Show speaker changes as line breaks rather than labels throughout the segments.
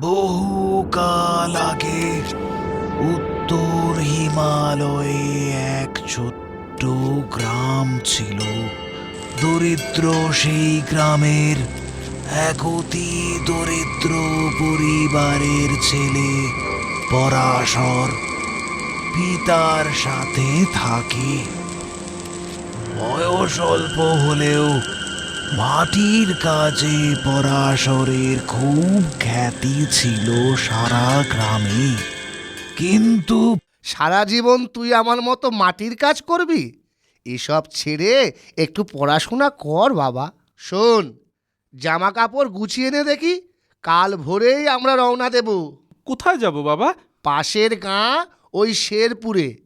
বহুকাল আগে উত্তর হিমালয়ে এক ছোট্ট গ্রাম ছিল। দরিদ্র সেই গ্রামের এক অতি দরিদ্র পরিবারের ছেলে, পরাশর, পিতার সাথে থাকে। বয়স অল্প হলেও মাটির কাজে পরাশরের খুব খ্যাতি ছিল সারা গ্রামে। কিন্তু
সারা জীবন তুই আমার মতো মাটির কাজ করবি? এসব ছেড়ে একটু পড়াশোনা কর বাবা। শোন জামা কাপড় গুছিয়ে নে দেখি কাল ভোরেই আমরা রওনা দেব।
কোথায় যাব বাবা?
পাশের গাঁ ওই শেরপুরে।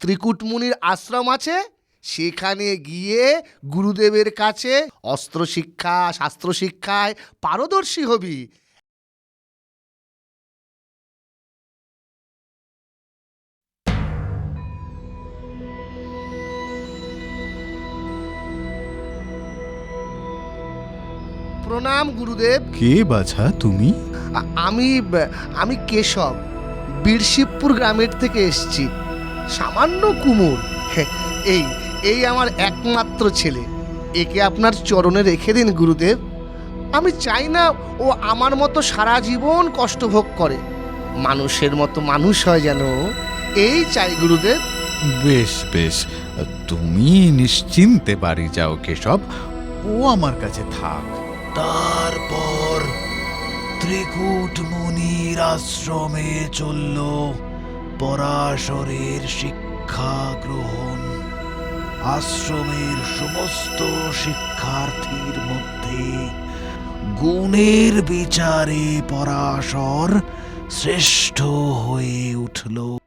ত্রিকুটমুনির আশ্রম আছে? সেখানে গিয়ে গুরুদেবের কাছে অস্ত্র শিক্ষা শাস্ত্র শিক্ষায় পারদর্শী হবি। প্রণাম গুরুদেব।
কে বাছা তুমি?
আমি আমি কেশব বীরশিবপুর গ্রামের থেকে এসেছি। সামান্য কুমোর। এই এই আমার একমাত্র ছেলে। একে আপনার চরণে রেখে দিন গুরুদেব। আমি চাই না ও আমার মতো সারা জীবন কষ্ট ভোগ করে। মানুষের মতো মানুষ হয় যেন। এই চাই গুরুদেব।
বেশ বেশ। তুমি নিশ্চিন্তে বাড়ি যাও কেশব। ও আমার কাছে থাক।
তারপর ত্রিকুট মুনির আশ্রমে চলল পরাশরের শিক্ষা গ্রহণ। আশ্রমের সমস্ত শিক্ষার্থীর মধ্যে গুণের বিচারে পরাশর শ্রেষ্ঠ হয়ে উঠল।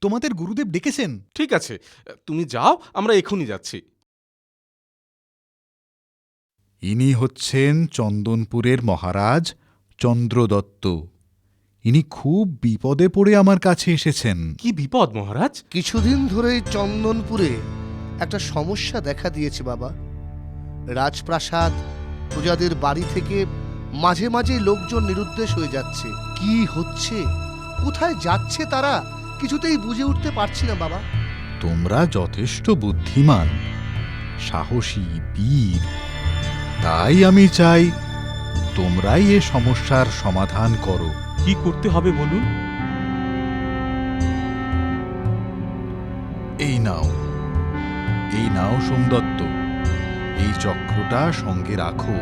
তোমাদের গুরুদেব ডেকেছেন?
ঠিক আছে তুমি যাও আমরা এখনই যাচ্ছি।
ইনি হচ্ছেন চন্দনপুরের মহারাজ চন্দ্রদত্ত। ইনি খুব বিপদে পড়ে আমার কাছে এসেছেন।
কি বিপদ মহারাজ?
কিছুদিন ধরেই চন্দনপুরে একটা সমস্যা দেখা দিয়েছে বাবা। রাজপ্রাসাদ প্রজাদের বাড়ি থেকে মাঝে মাঝে লোকজন নিরুদ্দেশ হয়ে যাচ্ছে। কি হচ্ছে? কোথায় যাচ্ছে তারা কিছুতেই বুঝে উঠতে পারছি না বাবা।
তোমরা যথেষ্ট বুদ্ধিমান সাহসী বীর। তাই আমি চাই তোমরাই এ সমস্যার সমাধান করো।
কি করতে হবে বলুন?
এই নাও। এই নাও সোমদত্ত। এই চক্রটা সঙ্গে রাখো।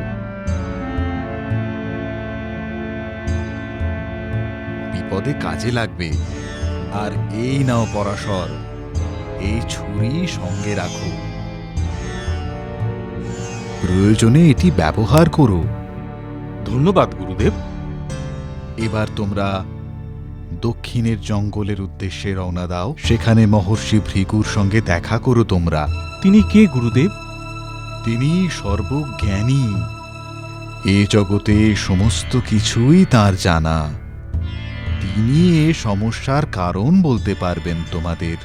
বিপদে কাজে লাগবে। আর এই নাও পরাশর। এই ছুরি সঙ্গে রাখো। প্রয়োজনে এটি ব্যবহার করো।
ধন্যবাদ গুরুদেব।
এবার তোমরা দক্ষিণের জঙ্গলের উদ্দেশ্যে রওনা দাও। সেখানে মহর্ষি ভৃগুর সঙ্গে দেখা করো তোমরা।
তিনি কে গুরুদেব?
তিনি সর্বজ্ঞানী। এ জগতে সমস্ত কিছুই তার জানা। তিনি এ সমস্যার কারণ বলতে পারবেন তোমাদের।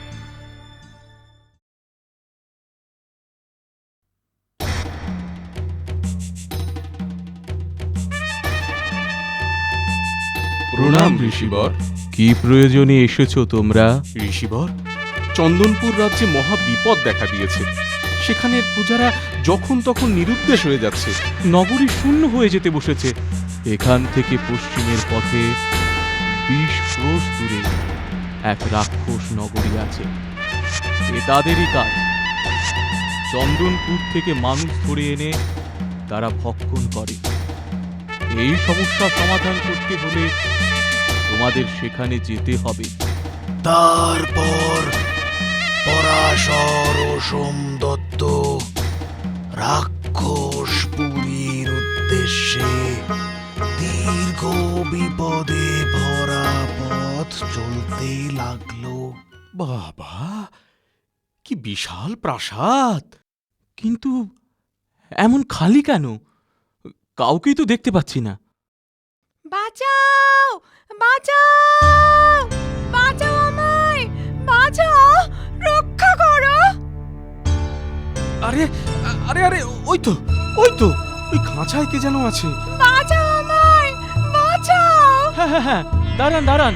প্রণাম ঋষিবর। কি প্রয়োজনে এসেছ তোমরা? ঋষিবর চন্দনপুর রাজ্যে মহা বিপদ দেখা দিয়েছে। সেখানের প্রজারা যখন তখন নিরুদ্দেশ হয়ে যাচ্ছে। নগরী শূন্য হয়ে যেতে বসেছে। এখান থেকে পশ্চিমের পথে বিশ ক্রোশ দূরে এক রাক্ষস নগরী আছে। এ তাদেরই কাজ। চন্দনপুর থেকে মানুষ ধরে এনে তারা ভক্ষণ করে। এই সমস্যা সমাধান করতে হলে তোমাদের সেখানে যেতে হবে।
তারপর পরাশর ও সোমদত্ত রাক্ষস পুরীর উদ্দেশ্যে দীর্ঘ বিপদে ভরা পথ চলতে লাগল।
বাবা কি বিশাল প্রাসাদ! কিন্তু এমন খালি কেন? কাউকেই তো দেখতে পাচ্ছি না।
বাঁচাও! বাঁচাও! বাঁচাও আমায়! বাঁচাও! রক্ষা করো!
আরে আরে আরে ওই তো ওই তো ওই খাঁচায় কে যেন আছে?
বাঁচাও আমায়! বাঁচাও!
হ্যাঁ হ্যাঁ হ্যাঁ দাঁড়ান দাঁড়ান।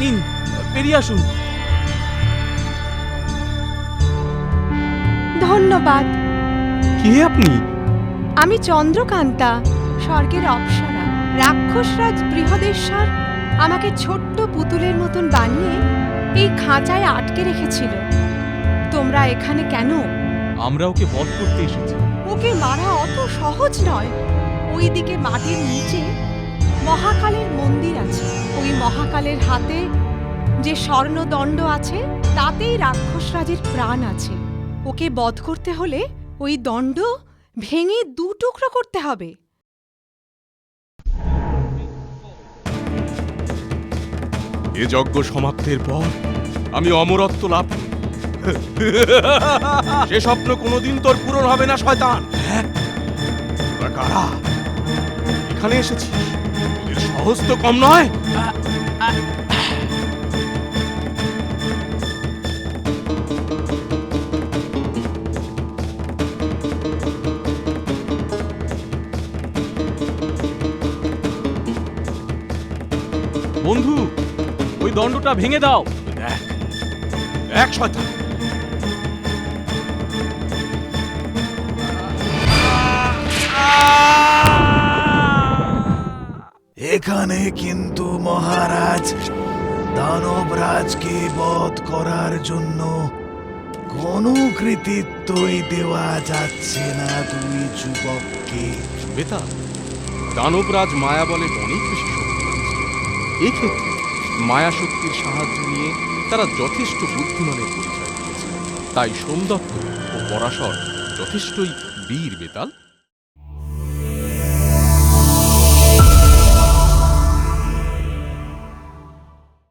নিন বেরিয়ে আসুন।
ধন্যবাদ।
কে আপনি?
আমি চন্দ্রকান্তা স্বর্গের অপ্সরা। রাক্ষসরাজ বৃহদেশ্বর আমাকে ছোট্ট পুতুলের মতন বানিয়ে এই খাঁচায় আটকে রেখেছিল। তোমরা এখানে কেন?
আমরা ওকে বধ করতে এসেছি।
ওকে মারা অত সহজ নয়। ওইদিকে মাটির নিচে মহাকালের মন্দির আছে। ওই মহাকালের হাতে যে স্বর্ণদণ্ড আছে তাতেই রাক্ষসরাজের প্রাণ আছে। ওকে বধ করতে হলে ওই দণ্ড ভেঙে দু টুকরো করতে হবে।
এ যজ্ঞ সমাপ্তির পর আমি অমরত্ব লাভ করব। সে স্বপ্ন কোনোদিন তোর পূরণ হবে না শয়তান। হ্যাঁ? কারা? এখানে এসেছিস? তোদের সহজ তো কম নয়। দণ্ডটা ভেঙে দাও। দেখ শয়তান।
এখানে কিন্তু মহারাজ দানবরাজকে বধ করার জন্য কোনো কৃতিত্বই দেওয়া যাচ্ছে না দুই যুবককে।
বেতা দানবরাজ মায়া বলে অনেক বেশি এক্ষেত্রে মায়া শক্তির সাহায্য নিয়ে তারা যথেষ্ট বুদ্ধিমানের পরিচয় দিয়েছে। তাই সোমদত্ত ও পরাশর যথেষ্টই বীর বেতাল।